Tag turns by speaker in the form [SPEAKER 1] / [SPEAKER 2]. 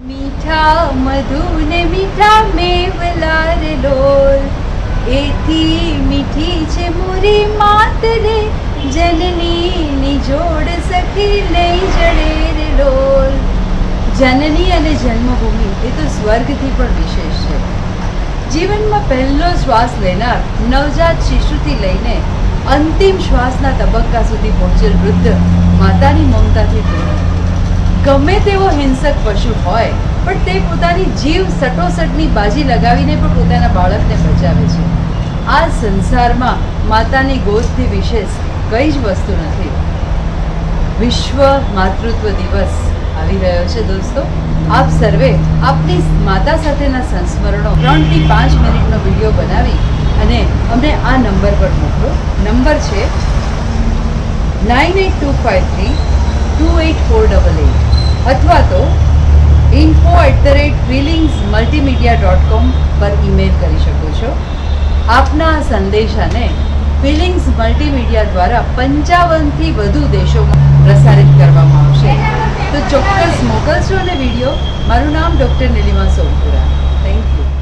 [SPEAKER 1] મીઠા મધુ ને મીઠા મેવલા રે ડોલ. એથી મીઠી છે મોરી માત રે જનની ની જોડ સખી લઈ જડે રે ડોલ. જનની અને જન્મભૂમિ, એ તો સ્વર્ગથી પણ વિશેષ છે. જીવનમાં પહેલો શ્વાસ લેનાર નવજાત શિશુથી લઈને અંતિમ શ્વાસના તબક્કા સુધી પહોંચેલ વૃદ્ધ માતાની મમતાથી પૂર્ણ ગમે તેવો હિંસક પશુ હોય, પણ તે પોતાની જીવ સટોસટની બાજી લગાવીને પણ પોતાના બાળકને બચાવે છે. આ સંસારમાં માતાની ગોદથી વિશેષ કઈ જ વસ્તુ નથી. વિશ્વ માતૃત્વ દિવસ આવી રહ્યો છે દોસ્તો. આપ સર્વે આપની માતા સાથેના સંસ્મરણો ત્રણથી પાંચ મિનિટનો વીડિયો બનાવી અને અમને આ નંબર પર મોકલો. નંબર છે nine eight two five three two eight four double eight. અથવા તો info at the rate feelings multimedia dot com પર ઈમેલ કરી શકો છો. આપના સંદેશાને ફિલિંગ્સ મલ્ટીમીડિયા દ્વારા પંચાવનથી વધુ દેશોમાં પ્રસારિત કરવામાં આવશે. તો ચોક્કસ મોકલશો અને વીડિયો. મારું નામ doctor Neelima Sompura thank you